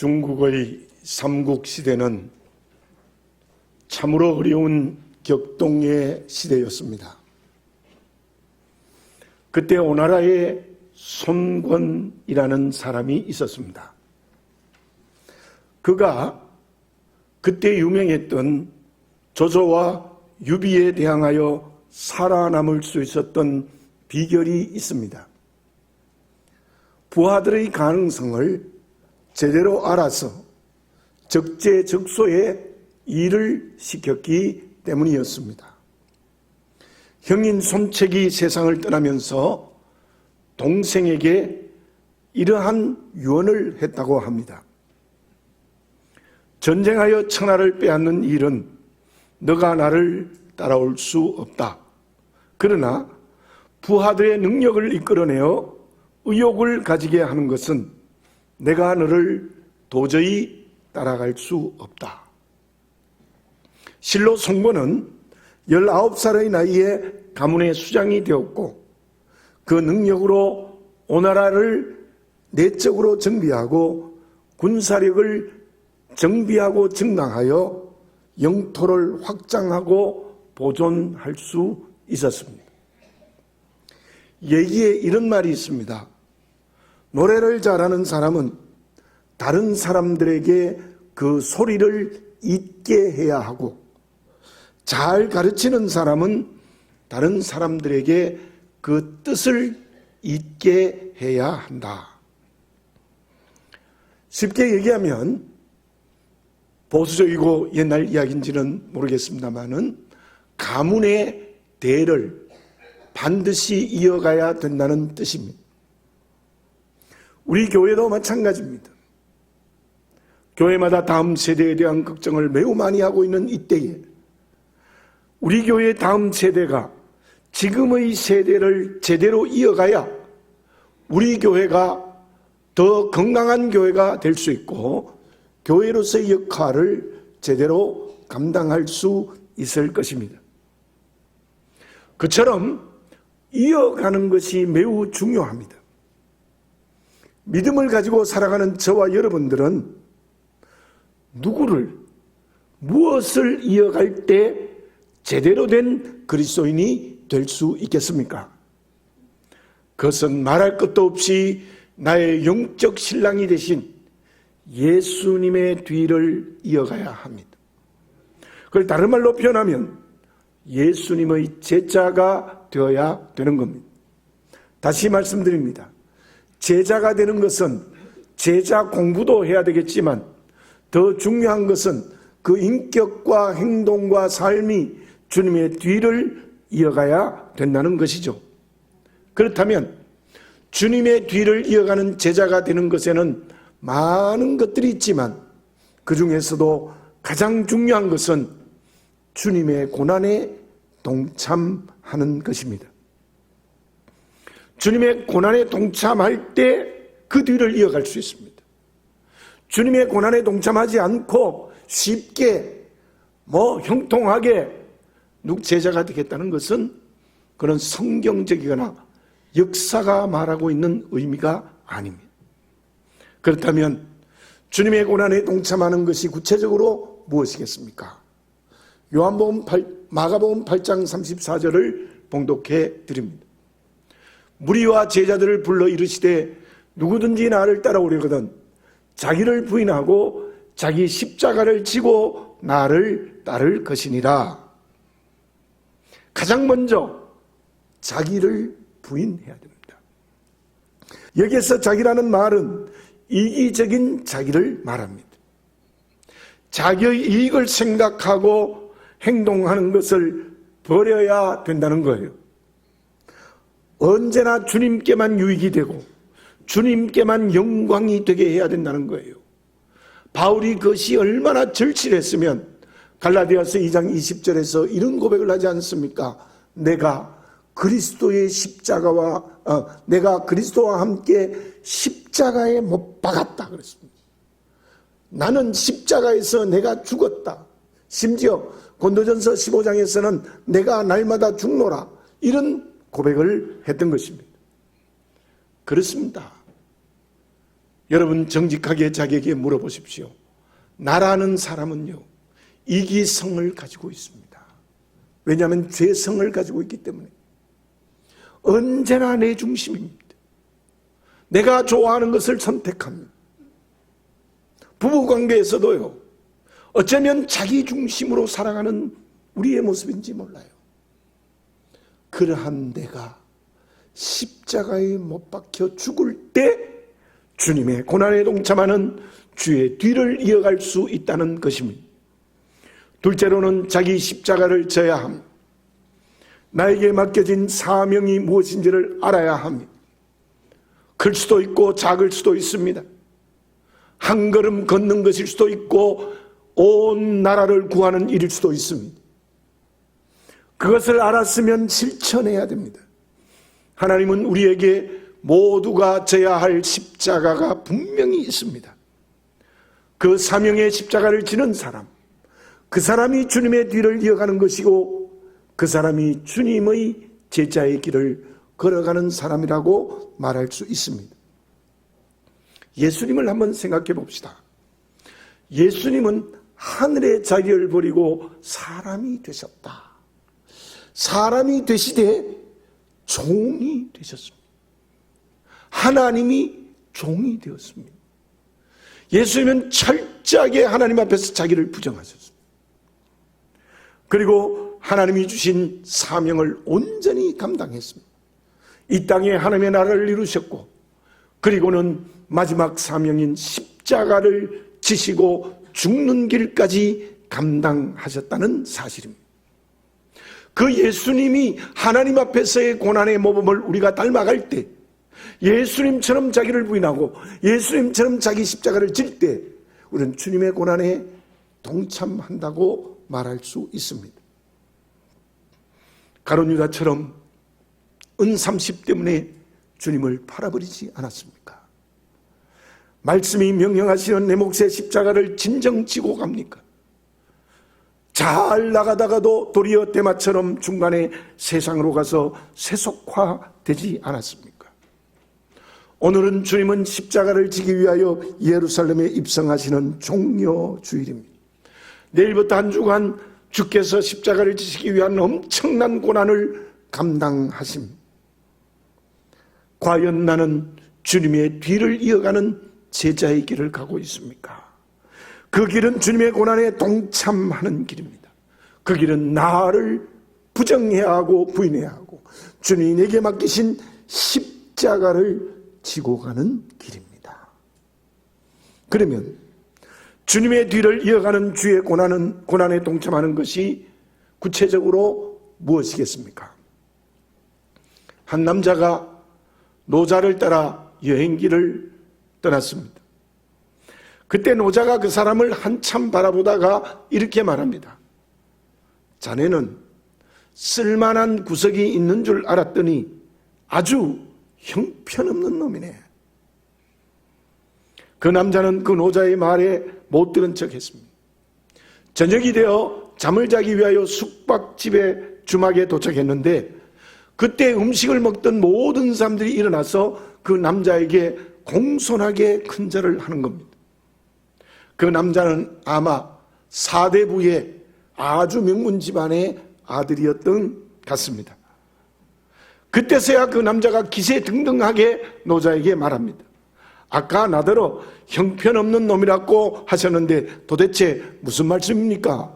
중국의 삼국 시대는 참으로 어려운 격동의 시대였습니다. 그때 오나라에 손권이라는 사람이 있었습니다. 그가 그때 유명했던 조조와 유비에 대항하여 살아남을 수 있었던 비결이 있습니다. 부하들의 가능성을 제대로 알아서 적재적소에 일을 시켰기 때문이었습니다. 형인 손책이 세상을 떠나면서 동생에게 이러한 유언을 했다고 합니다. 전쟁하여 천하를 빼앗는 일은 너가 나를 따라올 수 없다. 그러나 부하들의 능력을 이끌어내어 의욕을 가지게 하는 것은 내가 너를 도저히 따라갈 수 없다. 실로 송건은 19살의 나이에 가문의 수장이 되었고 그 능력으로 오나라를 내적으로 정비하고 군사력을 정비하고 증강하여 영토를 확장하고 보존할 수 있었습니다. 얘기에 이런 말이 있습니다. 노래를 잘하는 사람은 다른 사람들에게 그 소리를 잊게 해야 하고 잘 가르치는 사람은 다른 사람들에게 그 뜻을 잊게 해야 한다. 쉽게 얘기하면 보수적이고 옛날 이야기인지는 모르겠습니다만은 가문의 대를 반드시 이어가야 된다는 뜻입니다. 우리 교회도 마찬가지입니다. 교회마다 다음 세대에 대한 걱정을 매우 많이 하고 있는 이때에 우리 교회 다음 세대가 지금의 세대를 제대로 이어가야 우리 교회가 더 건강한 교회가 될 수 있고 교회로서의 역할을 제대로 감당할 수 있을 것입니다. 그처럼 이어가는 것이 매우 중요합니다. 믿음을 가지고 살아가는 저와 여러분들은 누구를 무엇을 이어갈 때 제대로 된 그리스도인이 될 수 있겠습니까? 그것은 말할 것도 없이 나의 영적 신랑이 되신 예수님의 뒤를 이어가야 합니다. 그걸 다른 말로 표현하면 예수님의 제자가 되어야 되는 겁니다. 다시 말씀드립니다. 제자가 되는 것은 제자 공부도 해야 되겠지만 더 중요한 것은 그 인격과 행동과 삶이 주님의 뒤를 이어가야 된다는 것이죠. 그렇다면 주님의 뒤를 이어가는 제자가 되는 것에는 많은 것들이 있지만 그 중에서도 가장 중요한 것은 주님의 고난에 동참하는 것입니다. 주님의 고난에 동참할 때 그 뒤를 이어갈 수 있습니다. 주님의 고난에 동참하지 않고 쉽게 뭐 형통하게 누 제자가 되겠다는 것은 그런 성경적이거나 역사가 말하고 있는 의미가 아닙니다. 그렇다면 주님의 고난에 동참하는 것이 구체적으로 무엇이겠습니까? 요한복음 8, 마가복음 8장 34절을 봉독해 드립니다. 무리와 제자들을 불러 이르시되 누구든지 나를 따라오려거든 자기를 부인하고 자기 십자가를 지고 나를 따를 것이니라. 가장 먼저 자기를 부인해야 됩니다. 여기에서 자기라는 말은 이기적인 자기를 말합니다. 자기의 이익을 생각하고 행동하는 것을 버려야 된다는 거예요. 언제나 주님께만 유익이 되고 주님께만 영광이 되게 해야 된다는 거예요. 바울이 그것이 얼마나 절실했으면 갈라디아서 2장 20절에서 이런 고백을 하지 않습니까? 내가 그리스도의 십자가와 어, 내가 그리스도와 함께 십자가에 못 박았다 그랬습니다. 나는 십자가에서 내가 죽었다. 심지어 고도전서 15장에서는 내가 날마다 죽노라 이런 고백을 했던 것입니다. 그렇습니다. 여러분 정직하게 자기에게 물어보십시오. 나라는 사람은요, 이기성을 가지고 있습니다. 왜냐하면 죄성을 가지고 있기 때문에. 언제나 내 중심입니다. 내가 좋아하는 것을 선택합니다. 부부 관계에서도요, 어쩌면 자기 중심으로 살아가는 우리의 모습인지 몰라요. 그러한 내가 십자가에 못 박혀 죽을 때 주님의 고난에 동참하는 주의 뒤를 이어갈 수 있다는 것입니다. 둘째로는 자기 십자가를 져야 합니다. 나에게 맡겨진 사명이 무엇인지를 알아야 합니다. 클 수도 있고 작을 수도 있습니다. 한 걸음 걷는 것일 수도 있고 온 나라를 구하는 일일 수도 있습니다. 그것을 알았으면 실천해야 됩니다. 하나님은 우리에게 모두가 져야 할 십자가가 분명히 있습니다. 그 사명의 십자가를 지는 사람, 그 사람이 주님의 뒤를 이어가는 것이고 그 사람이 주님의 제자의 길을 걸어가는 사람이라고 말할 수 있습니다. 예수님을 한번 생각해 봅시다. 예수님은 하늘의 자리를 버리고 사람이 되셨다. 사람이 되시되 종이 되셨습니다. 하나님이 종이 되었습니다. 예수님은 철저하게 하나님 앞에서 자기를 부정하셨습니다. 그리고 하나님이 주신 사명을 온전히 감당했습니다. 이 땅에 하나님의 나라를 이루셨고, 그리고는 마지막 사명인 십자가를 지시고 죽는 길까지 감당하셨다는 사실입니다. 그 예수님이 하나님 앞에서의 고난의 모범을 우리가 닮아갈 때, 예수님처럼 자기를 부인하고 예수님처럼 자기 십자가를 질 때, 우리는 주님의 고난에 동참한다고 말할 수 있습니다. 가론 유다처럼 은30 때문에 주님을 팔아버리지 않았습니까? 말씀이 명령하시는 내 몫의 십자가를 진정 지고 갑니까? 잘 나가다가도 도리어 대마처럼 중간에 세상으로 가서 세속화되지 않았습니까? 오늘은 주님은 십자가를 지기 위하여 예루살렘에 입성하시는 종려 주일입니다. 내일부터 한 주간 주께서 십자가를 지시기 위한 엄청난 고난을 감당하십니다. 과연 나는 주님의 뒤를 이어가는 제자의 길을 가고 있습니까? 그 길은 주님의 고난에 동참하는 길입니다. 그 길은 나를 부정해야 하고 부인해야 하고 주님이 내게 맡기신 십자가를 지고 가는 길입니다. 그러면 주님의 뒤를 이어가는 주의 고난은 고난에 동참하는 것이 구체적으로 무엇이겠습니까? 한 남자가 노자를 따라 여행기를 떠났습니다. 그때 노자가 그 사람을 한참 바라보다가 이렇게 말합니다. 자네는 쓸만한 구석이 있는 줄 알았더니 아주 형편없는 놈이네. 그 남자는 그 노자의 말에 못 들은 척 했습니다. 저녁이 되어 잠을 자기 위하여 숙박집에 주막에 도착했는데 그때 음식을 먹던 모든 사람들이 일어나서 그 남자에게 공손하게 큰절을 하는 겁니다. 그 남자는 아마 사대부의 아주 명문 집안의 아들이었던 같습니다. 그때서야 그 남자가 기세등등하게 노자에게 말합니다. 아까 나더러 형편없는 놈이라고 하셨는데 도대체 무슨 말씀입니까?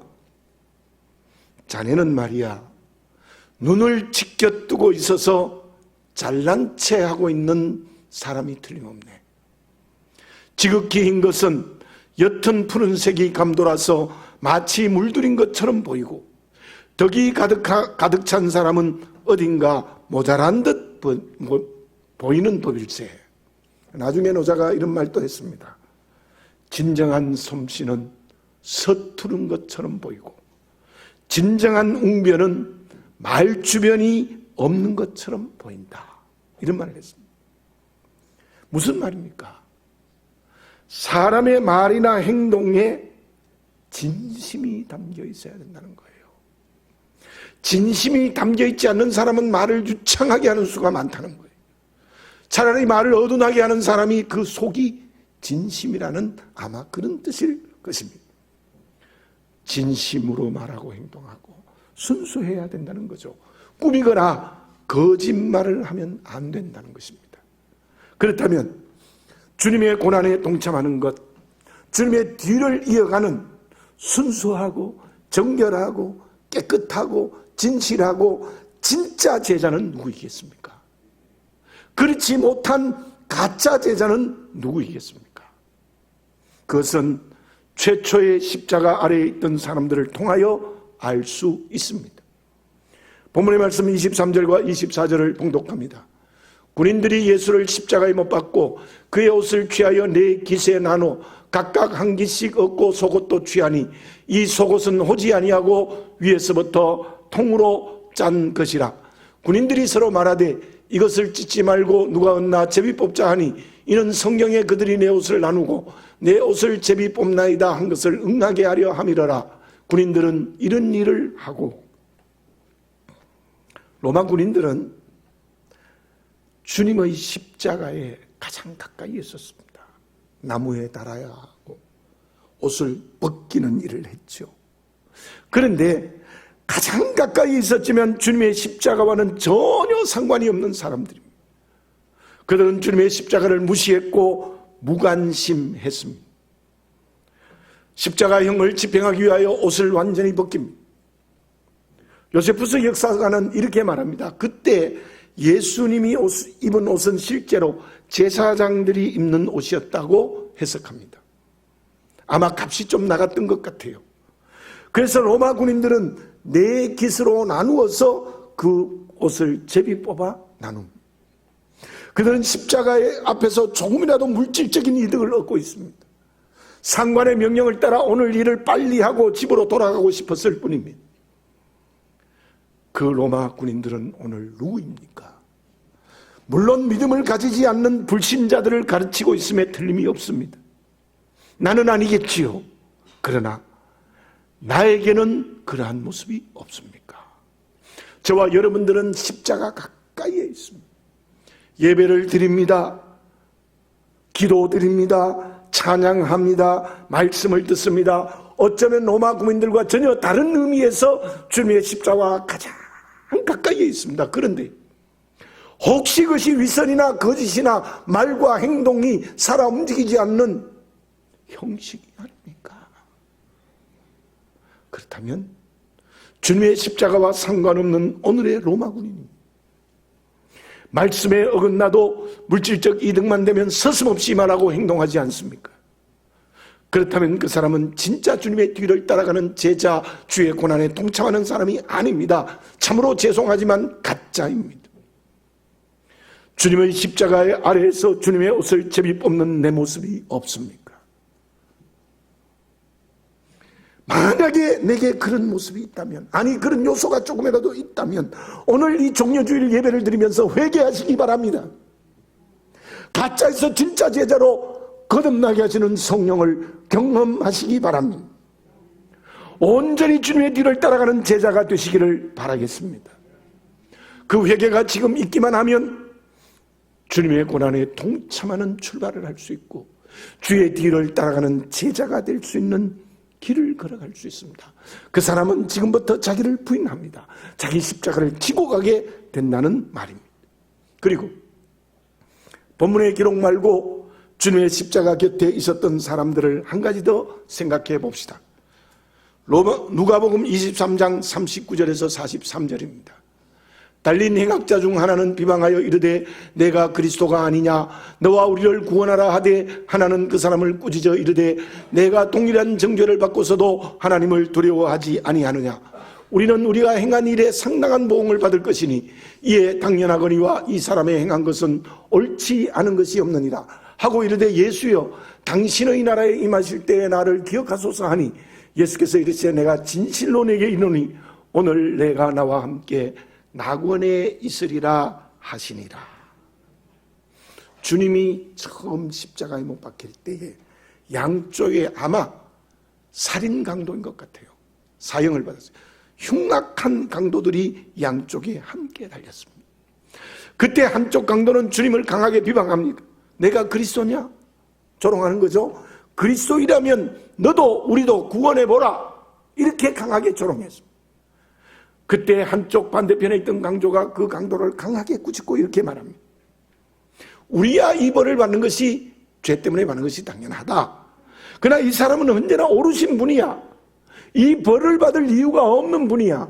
자네는 말이야. 눈을 지켜 뜨고 있어서 잘난 체 하고 있는 사람이 틀림없네. 지극히 흰 것은 옅은 푸른색이 감돌아서 마치 물들인 것처럼 보이고 덕이 가득, 가득 찬 사람은 어딘가 모자란 듯 보, 보이는 법일세. 나중에 노자가 이런 말도 했습니다. 진정한 솜씨는 서투른 것처럼 보이고 진정한 웅변은 말 주변이 없는 것처럼 보인다. 이런 말을 했습니다. 무슨 말입니까? 사람의 말이나 행동에 진심이 담겨 있어야 된다는 거예요. 진심이 담겨 있지 않는 사람은 말을 유창하게 하는 수가 많다는 거예요. 차라리 말을 어둔하게 하는 사람이 그 속이 진심이라는 아마 그런 뜻일 것입니다. 진심으로 말하고 행동하고 순수해야 된다는 거죠. 꾸미거나 거짓말을 하면 안 된다는 것입니다. 그렇다면 주님의 고난에 동참하는 것, 주님의 뒤를 이어가는 순수하고 정결하고 깨끗하고 진실하고 진짜 제자는 누구이겠습니까? 그렇지 못한 가짜 제자는 누구이겠습니까? 그것은 최초의 십자가 아래에 있던 사람들을 통하여 알 수 있습니다. 본문의 말씀 23절과 24절을 봉독합니다. 군인들이 예수를 십자가에 못 박고 그의 옷을 취하여 네 기세에 나눠 각각 한 기씩 얻고 속옷도 취하니 이 속옷은 호지 아니하고 위에서부터 통으로 짠 것이라. 군인들이 서로 말하되 이것을 찢지 말고 누가 얻나 제비 뽑자 하니 이는 성경에 그들이 내 옷을 나누고 내 옷을 제비 뽑나이다 한 것을 응하게 하려 함이러라. 군인들은 이런 일을 하고 로마 군인들은 주님의 십자가에 가장 가까이 있었습니다. 나무에 달아야 하고 옷을 벗기는 일을 했죠. 그런데 가장 가까이 있었지만 주님의 십자가와는 전혀 상관이 없는 사람들입니다. 그들은 주님의 십자가를 무시했고 무관심했습니다. 십자가형을 집행하기 위하여 옷을 완전히 벗깁니다. 요세푸스 역사가는 이렇게 말합니다. 그때 예수님이 옷, 입은 옷은 실제로 제사장들이 입는 옷이었다고 해석합니다. 아마 값이 좀 나갔던 것 같아요. 그래서 로마 군인들은 네 깃으로 나누어서 그 옷을 제비 뽑아 나눕니다. 그들은 십자가의 앞에서 조금이라도 물질적인 이득을 얻고 있습니다. 상관의 명령을 따라 오늘 일을 빨리 하고 집으로 돌아가고 싶었을 뿐입니다. 그 로마 군인들은 오늘 누구입니까? 물론 믿음을 가지지 않는 불신자들을 가르치고 있음에 틀림이 없습니다. 나는 아니겠지요. 그러나 나에게는 그러한 모습이 없습니까? 저와 여러분들은 십자가 가까이에 있습니다. 예배를 드립니다. 기도 드립니다. 찬양합니다. 말씀을 듣습니다. 어쩌면 로마 국민들과 전혀 다른 의미에서 주님의 십자가와 가장 가까이에 있습니다. 그런데 혹시 그것이 위선이나 거짓이나 말과 행동이 살아 움직이지 않는 형식이 아닙니까? 그렇다면 주님의 십자가와 상관없는 오늘의 로마 군인입니다. 말씀에 어긋나도 물질적 이득만 되면 서슴없이 말하고 행동하지 않습니까? 그렇다면 그 사람은 진짜 주님의 뒤를 따라가는 제자 주의 고난에 동참하는 사람이 아닙니다. 참으로 죄송하지만 가짜입니다. 주님의 십자가의 아래에서 주님의 옷을 제비 뽑는 내 모습이 없습니까? 만약에 내게 그런 모습이 있다면, 아니 그런 요소가 조금이라도 있다면 오늘 이 종려주일 예배를 드리면서 회개하시기 바랍니다. 가짜에서 진짜 제자로 거듭나게 하시는 성령을 경험하시기 바랍니다. 온전히 주님의 뒤를 따라가는 제자가 되시기를 바라겠습니다. 그 회개가 지금 있기만 하면 주님의 고난에 동참하는 출발을 할 수 있고 주의 뒤를 따라가는 제자가 될 수 있는 길을 걸어갈 수 있습니다. 그 사람은 지금부터 자기를 부인합니다. 자기 십자가를 지고 가게 된다는 말입니다. 그리고 본문의 기록 말고 주님의 십자가 곁에 있었던 사람들을 한 가지 더 생각해 봅시다. 로마, 누가복음 23장 39절에서 43절입니다. 달린 행악자 중 하나는 비방하여 이르되 내가 그리스도가 아니냐 너와 우리를 구원하라 하되 하나는 그 사람을 꾸짖어 이르되 내가 동일한 정죄를 받고서도 하나님을 두려워하지 아니하느냐 우리는 우리가 행한 일에 상당한 보응을 받을 것이니 이에 당연하거니와 이 사람의 행한 것은 옳지 않은 것이 없느니라 하고 이르되 예수여 당신의 나라에 임하실 때에 나를 기억하소서 하니 예수께서 이르시되 내가 진실로 내게 이르노니 오늘 내가 나와 함께 낙원에 있으리라 하시니라. 주님이 처음 십자가에 못 박힐 때에 양쪽에 아마 살인 강도인 것 같아요. 사형을 받았어요. 흉악한 강도들이 양쪽에 함께 달렸습니다. 그때 한쪽 강도는 주님을 강하게 비방합니다. 내가 그리스도냐? 조롱하는 거죠. 그리스도이라면 너도 우리도 구원해 보라. 이렇게 강하게 조롱했습니다. 그때 한쪽 반대편에 있던 강조가 그 강도를 강하게 꾸짖고 이렇게 말합니다. 우리야 이 벌을 받는 것이 죄 때문에 받는 것이 당연하다. 그러나 이 사람은 언제나 오르신 분이야. 이 벌을 받을 이유가 없는 분이야.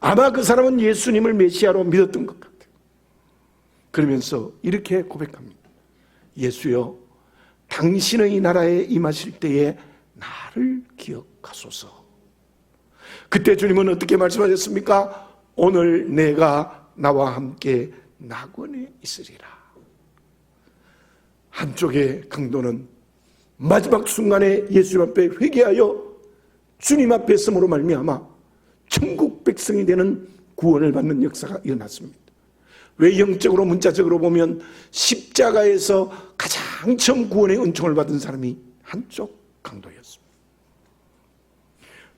아마 그 사람은 예수님을 메시아로 믿었던 것 같아요. 그러면서 이렇게 고백합니다. 예수여, 당신의 나라에 임하실 때에 나를 기억하소서. 그때 주님은 어떻게 말씀하셨습니까? 오늘 내가 나와 함께 낙원에 있으리라. 한쪽의 강도는 마지막 순간에 예수님 앞에 회개하여 주님 앞에 섬으로 말미암아 천국 백성이 되는 구원을 받는 역사가 일어났습니다. 왜 영적으로 문자적으로 보면 십자가에서 가장 처음 구원의 은총을 받은 사람이 한쪽 강도였습니다.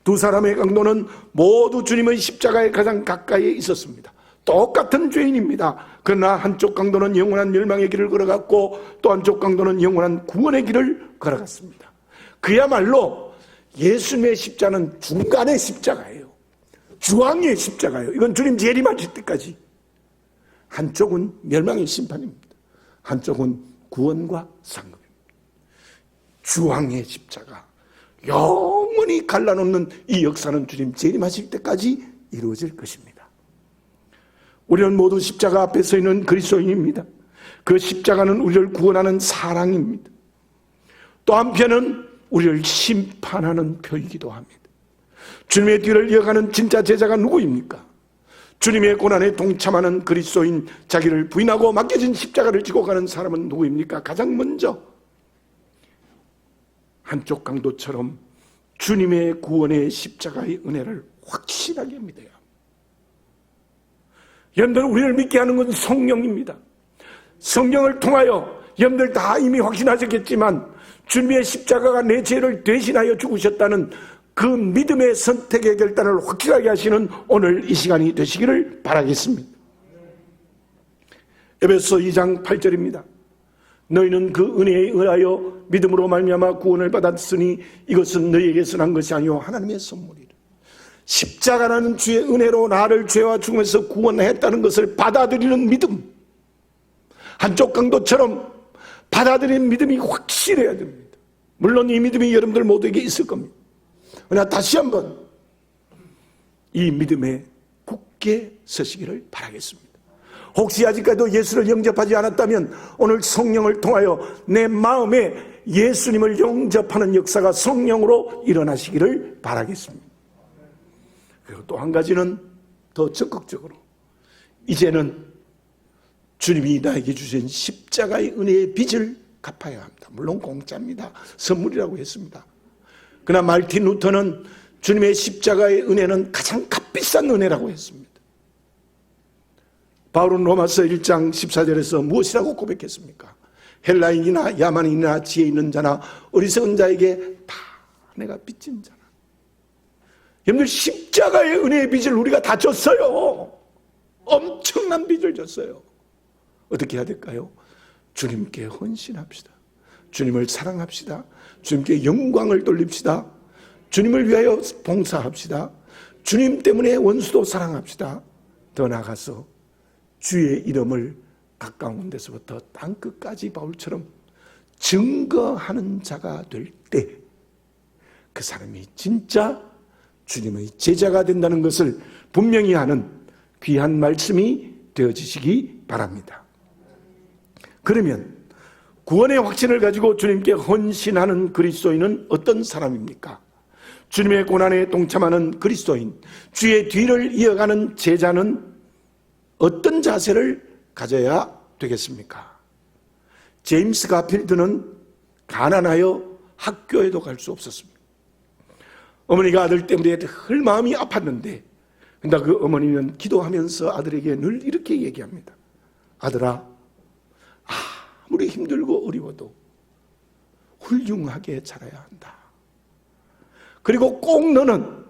두 사람의 강도는 모두 주님의 십자가에 가장 가까이에 있었습니다. 똑같은 죄인입니다. 그러나 한쪽 강도는 영원한 멸망의 길을 걸어갔고 또 한쪽 강도는 영원한 구원의 길을 걸어갔습니다. 그야말로 예수님의 십자는 중간의 십자가예요. 중앙의 십자가예요. 이건 주님 재림하실 때까지. 한쪽은 멸망의 심판입니다. 한쪽은 구원과 상급입니다. 주왕의 십자가. 영원히 갈라놓는 이 역사는 주님 재림하실 때까지 이루어질 것입니다. 우리는 모두 십자가 앞에 서 있는 그리스도인입니다. 그 십자가는 우리를 구원하는 사랑입니다. 또 한편은 우리를 심판하는 표이기도 합니다. 주님의 뒤를 이어가는 진짜 제자가 누구입니까? 주님의 고난에 동참하는 그리스도인 자기를 부인하고 맡겨진 십자가를 지고 가는 사람은 누구입니까? 가장 먼저 한쪽 강도처럼 주님의 구원의 십자가의 은혜를 확실하게 합니다. 여러분들 우리를 믿게 하는 것은 성령입니다. 성령을 통하여 여러분들 다 이미 확신하셨겠지만 주님의 십자가가 내 죄를 대신하여 죽으셨다는 그 믿음의 선택의 결단을 확실하게 하시는 오늘 이 시간이 되시기를 바라겠습니다. 에베소 2장 8절입니다. 너희는 그 은혜에 의하여 믿음으로 말미암아 구원을 받았으니 이것은 너희에게서 난 것이 아니요 하나님의 선물이라. 십자가라는 주의 은혜로 나를 죄와 죽음에서 구원했다는 것을 받아들이는 믿음. 한쪽 강도처럼 받아들이는 믿음이 확실해야 됩니다. 물론 이 믿음이 여러분들 모두에게 있을 겁니다. 그러나 다시 한번 이 믿음에 굳게 서시기를 바라겠습니다. 혹시 아직까지도 예수를 영접하지 않았다면 오늘 성령을 통하여 내 마음에 예수님을 영접하는 역사가 성령으로 일어나시기를 바라겠습니다. 그리고 또 한 가지는 더 적극적으로 이제는 주님이 나에게 주신 십자가의 은혜의 빚을 갚아야 합니다. 물론 공짜입니다. 선물이라고 했습니다. 그러나 말틴 루터는 주님의 십자가의 은혜는 가장 값비싼 은혜라고 했습니다. 바울은 로마서 1장 14절에서 무엇이라고 고백했습니까? 헬라인이나 야만인이나 지혜 있는 자나 어리석은 자에게 다 내가 빚진 자나. 여러분들 십자가의 은혜의 빚을 우리가 다 졌어요. 엄청난 빚을 졌어요. 어떻게 해야 될까요? 주님께 헌신합시다. 주님을 사랑합시다. 주님께 영광을 돌립시다. 주님을 위하여 봉사합시다. 주님 때문에 원수도 사랑합시다. 더 나아가서 주의 이름을 가까운 데서부터 땅끝까지 바울처럼 증거하는 자가 될 때 그 사람이 진짜 주님의 제자가 된다는 것을 분명히 하는 귀한 말씀이 되어지시기 바랍니다. 그러면 구원의 확신을 가지고 주님께 헌신하는 그리스도인은 어떤 사람입니까? 주님의 고난에 동참하는 그리스도인, 주의 뒤를 이어가는 제자는 어떤 자세를 가져야 되겠습니까? 제임스 가필드는 가난하여 학교에도 갈 수 없었습니다. 어머니가 아들 때문에 늘 마음이 아팠는데, 근데 그 어머니는 기도하면서 아들에게 늘 이렇게 얘기합니다. 아들아, 아무리 힘들고 어려워도 훌륭하게 자라야 한다. 그리고 꼭 너는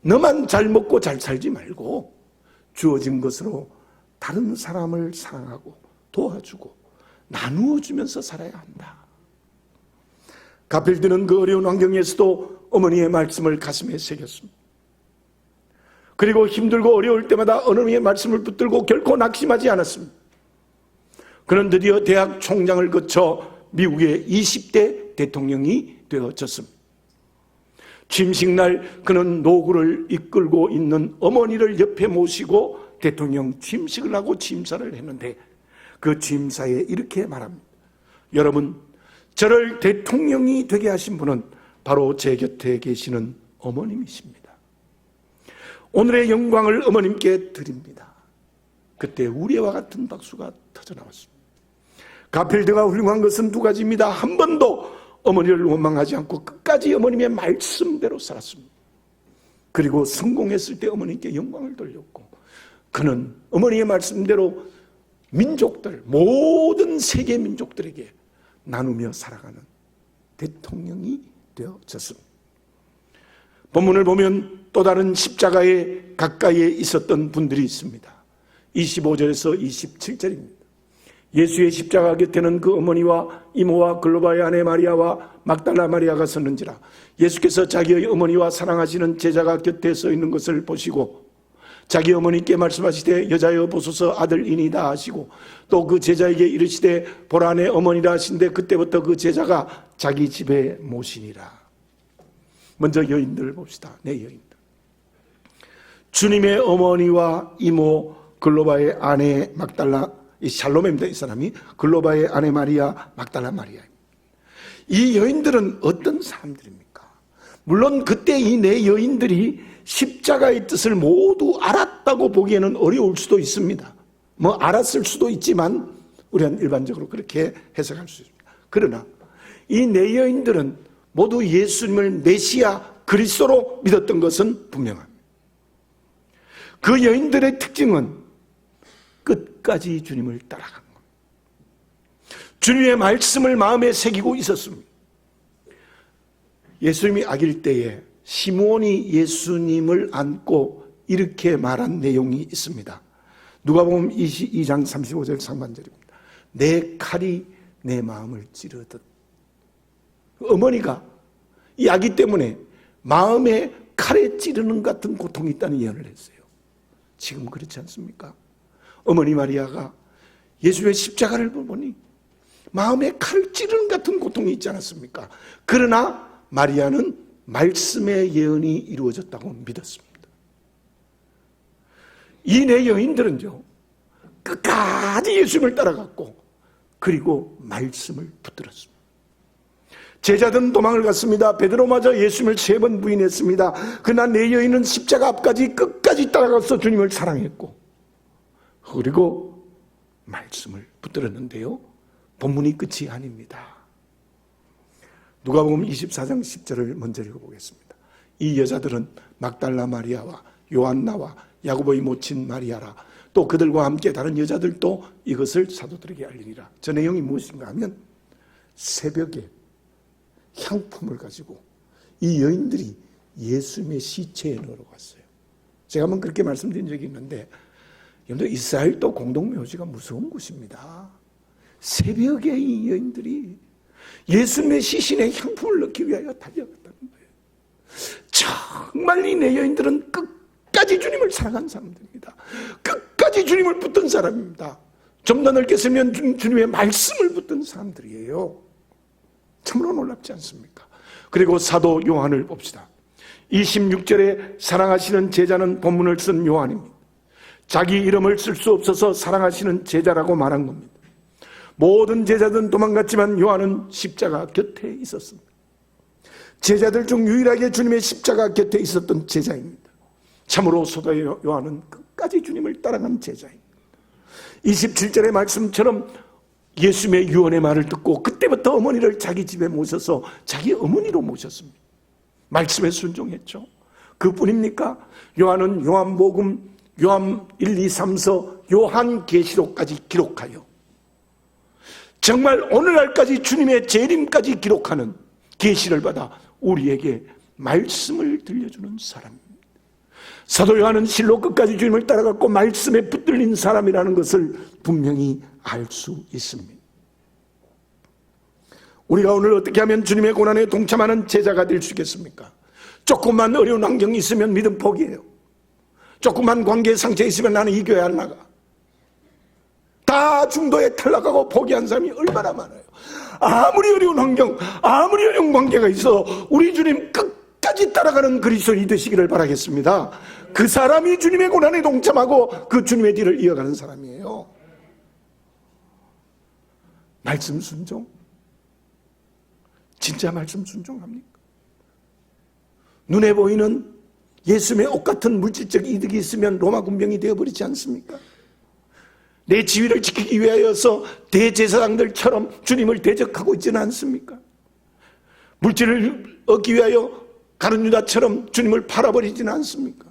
너만 잘 먹고 잘 살지 말고 주어진 것으로 다른 사람을 사랑하고 도와주고 나누어 주면서 살아야 한다. 가필드는 그 어려운 환경에서도 어머니의 말씀을 가슴에 새겼습니다. 그리고 힘들고 어려울 때마다 어머니의 말씀을 붙들고 결코 낙심하지 않았습니다. 그는 드디어 대학 총장을 거쳐 미국의 20대 대통령이 되어졌습니다. 취임식날 그는 노구를 이끌고 있는 어머니를 옆에 모시고 대통령 취임식을 하고 취임사를 했는데 그 취임사에 이렇게 말합니다. 여러분, 저를 대통령이 되게 하신 분은 바로 제 곁에 계시는 어머님이십니다. 오늘의 영광을 어머님께 드립니다. 그때 우리와 같은 박수가 터져 나왔습니다. 가필드가 훌륭한 것은 두 가지입니다. 한 번도 어머니를 원망하지 않고 끝까지 어머님의 말씀대로 살았습니다. 그리고 성공했을 때 어머니께 영광을 돌렸고 그는 어머니의 말씀대로 민족들 모든 세계 민족들에게 나누며 살아가는 대통령이 되어졌습니다. 본문을 보면 또 다른 십자가에 가까이에 있었던 분들이 있습니다. 25절에서 27절입니다. 예수의 십자가 곁에는 그 어머니와 이모와 글로바의 아내 마리아와 막달라 마리아가 섰는지라. 예수께서 자기의 어머니와 사랑하시는 제자가 곁에 서 있는 것을 보시고 자기 어머니께 말씀하시되 여자여 보소서 아들이니다 하시고 또 그 제자에게 이르시되 보라 내 어머니라 하신데 그때부터 그 제자가 자기 집에 모시니라. 먼저 여인들을 봅시다. 내 여인들. 주님의 어머니와 이모 글로바의 아내 막달라 이 샬롬입니다. 이 사람이 글로바의 아내 마리아 막달라 마리아. 이 여인들은 어떤 사람들입니까? 물론 그때 이 네 여인들이 십자가의 뜻을 모두 알았다고 보기에는 어려울 수도 있습니다. 뭐 알았을 수도 있지만 우리는 일반적으로 그렇게 해석할 수 있습니다. 그러나 이 네 여인들은 모두 예수님을 메시아 그리스도로 믿었던 것은 분명합니다. 그 여인들의 특징은 끝까지 주님을 따라간 겁니다. 주님의 말씀을 마음에 새기고 있었습니다. 예수님이 아길 때에 시몬이 예수님을 안고 이렇게 말한 내용이 있습니다. 누가 보면 22장 35절 상반절입니다. 내 칼이 내 마음을 찌르듯. 어머니가 이 아기 때문에 마음에 칼에 찌르는 같은 고통이 있다는 예언을 했어요. 지금 그렇지 않습니까? 어머니 마리아가 예수의 십자가를 보니 마음에 칼을 찌르는 같은 고통이 있지 않았습니까? 그러나 마리아는 말씀의 예언이 이루어졌다고 믿었습니다. 이네 여인들은요, 끝까지 예수님을 따라갔고, 그리고 말씀을 붙들었습니다. 제자들은 도망을 갔습니다. 베드로마저 예수님을 세 번 부인했습니다. 그러나 네 여인은 십자가 앞까지 끝까지 따라가서 주님을 사랑했고, 그리고 말씀을 붙들었는데요. 본문이 끝이 아닙니다. 누가 보면 24장 10절을 먼저 읽어보겠습니다. 이 여자들은 막달라 마리아와 요한나와 야고보의 모친 마리아라 또 그들과 함께 다른 여자들도 이것을 사도들에게 알리니라. 저 내용이 무엇인가 하면 새벽에 향품을 가지고 이 여인들이 예수님의 시체에 넣으러 갔어요. 제가 한번 그렇게 말씀드린 적이 있는데 여러분들 이스라엘도 공동묘지가 무서운 곳입니다. 새벽에 이 여인들이 예수님의 시신의 향품을 넣기 위하여 달려갔다는 거예요. 정말 이 내 여인들은 끝까지 주님을 사랑한 사람들입니다. 끝까지 주님을 붙든 사람입니다. 좀 더 넓게 쓰면 주님의 말씀을 붙든 사람들이에요. 참으로 놀랍지 않습니까? 그리고 사도 요한을 봅시다. 26절에 사랑하시는 제자는 본문을 쓴 요한입니다. 자기 이름을 쓸 수 없어서 사랑하시는 제자라고 말한 겁니다. 모든 제자들은 도망갔지만 요한은 십자가 곁에 있었습니다. 제자들 중 유일하게 주님의 십자가 곁에 있었던 제자입니다. 참으로 소다 요한은 끝까지 주님을 따라간 제자입니다. 27절의 말씀처럼 예수님의 유언의 말을 듣고 그때부터 어머니를 자기 집에 모셔서 자기 어머니로 모셨습니다. 말씀에 순종했죠. 그뿐입니까? 요한은 요한복음, 요한 1, 2, 3서 요한 계시록까지 기록하여 정말 오늘날까지 주님의 재림까지 기록하는 계시를 받아 우리에게 말씀을 들려주는 사람입니다. 사도 요한은 실로 끝까지 주님을 따라갔고 말씀에 붙들린 사람이라는 것을 분명히 알 수 있습니다. 우리가 오늘 어떻게 하면 주님의 고난에 동참하는 제자가 될 수 있겠습니까? 조금만 어려운 환경이 있으면 믿음 포기해요. 조금만 관계 상처 있으면 나는 이 교회 안 나가. 다 중도에 탈락하고 포기한 사람이 얼마나 많아요. 아무리 어려운 환경, 아무리 어려운 관계가 있어 우리 주님 끝까지 따라가는 그리스도인이 되시기를 바라겠습니다. 그 사람이 주님의 고난에 동참하고 그 주님의 뒤를 이어가는 사람이에요. 말씀 순종? 진짜 말씀 순종합니까? 눈에 보이는 예수님의 옷 같은 물질적 이득이 있으면 로마 군병이 되어버리지 않습니까? 내 지위를 지키기 위하여서 대제사장들처럼 주님을 대적하고 있지는 않습니까? 물질을 얻기 위하여 가룟 유다처럼 주님을 팔아버리지는 않습니까?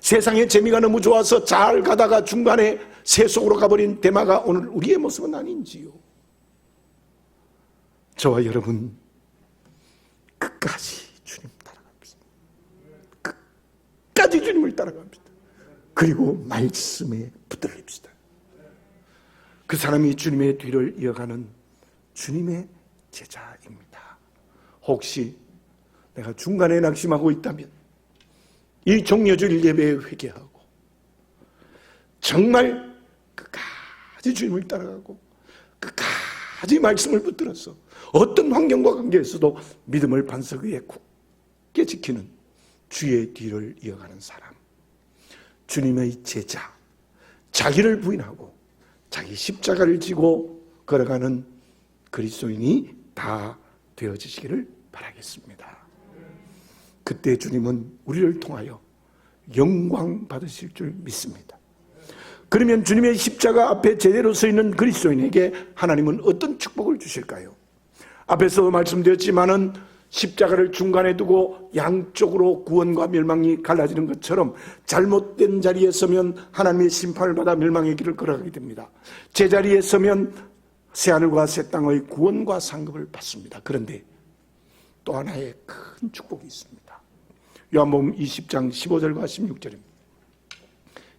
세상의 재미가 너무 좋아서 잘 가다가 중간에 세속으로 가버린 대마가 오늘 우리의 모습은 아닌지요. 저와 여러분 끝까지 주님 따라갑시다. 끝까지 주님을 따라갑시다. 그리고 말씀에 붙들립시다. 그 사람이 주님의 뒤를 이어가는 주님의 제자입니다. 혹시 내가 중간에 낙심하고 있다면 이 종려주일 예배에 회개하고 정말 끝까지 주님을 따라가고 끝까지 말씀을 붙들어서 어떤 환경과 관계에서도 믿음을 반석 위에 굳게 지키는 주의 뒤를 이어가는 사람 주님의 제자 자기를 부인하고 자기 십자가를 지고 걸어가는 그리스도인이 다 되어지시기를 바라겠습니다. 그때 주님은 우리를 통하여 영광 받으실 줄 믿습니다. 그러면 주님의 십자가 앞에 제대로 서 있는 그리스도인에게 하나님은 어떤 축복을 주실까요? 앞에서 말씀드렸지만은 십자가를 중간에 두고 양쪽으로 구원과 멸망이 갈라지는 것처럼 잘못된 자리에 서면 하나님의 심판을 받아 멸망의 길을 걸어가게 됩니다. 제자리에 서면 새하늘과 새 땅의 구원과 상급을 받습니다. 그런데 또 하나의 큰 축복이 있습니다. 요한복음 20장 15절과 16절입니다.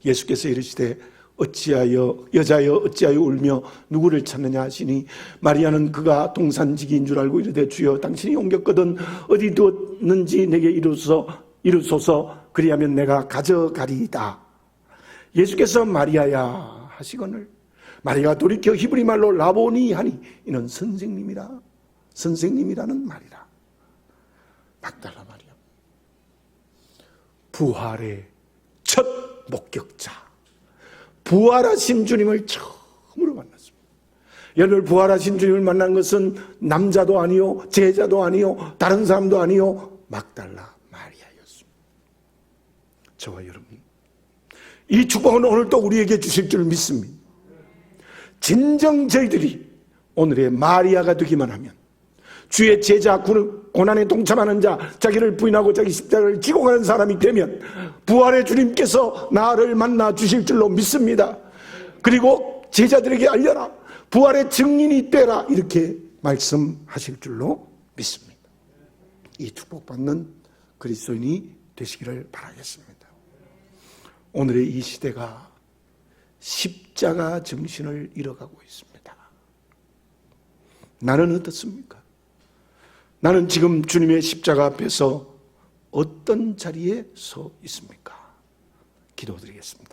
예수께서 이르시되 어찌하여 여자여 어찌하여 울며 누구를 찾느냐 하시니 마리아는 그가 동산지기인 줄 알고 이르되 주여 당신이 옮겼거든 어디 두었는지 내게 이루소서 이루소서 그리하면 내가 가져가리이다. 예수께서 마리아야 하시거늘 마리아가 돌이켜 히브리 말로 라보니 하니 이는 선생님이라 선생님이라는 말이라. 막달라 마리아 부활의 첫 목격자 부활하신 주님을 처음으로 만났습니다. 여러분 부활하신 주님을 만난 것은 남자도 아니요 제자도 아니요 다른 사람도 아니요 막달라 마리아였습니다. 저와 여러분 이 축복은 오늘 또 우리에게 주실 줄 믿습니다. 진정 저희들이 오늘의 마리아가 되기만 하면 주의 제자 고난에 동참하는 자 자기를 부인하고 자기 십자가를 지고 가는 사람이 되면 부활의 주님께서 나를 만나 주실 줄로 믿습니다. 그리고 제자들에게 알려라 부활의 증인이 되라 이렇게 말씀하실 줄로 믿습니다. 이 축복받는 그리스도인이 되시기를 바라겠습니다. 오늘의 이 시대가 십자가 정신을 잃어가고 있습니다. 나는 어떻습니까? 나는 지금 주님의 십자가 앞에서 어떤 자리에 서 있습니까? 기도드리겠습니다.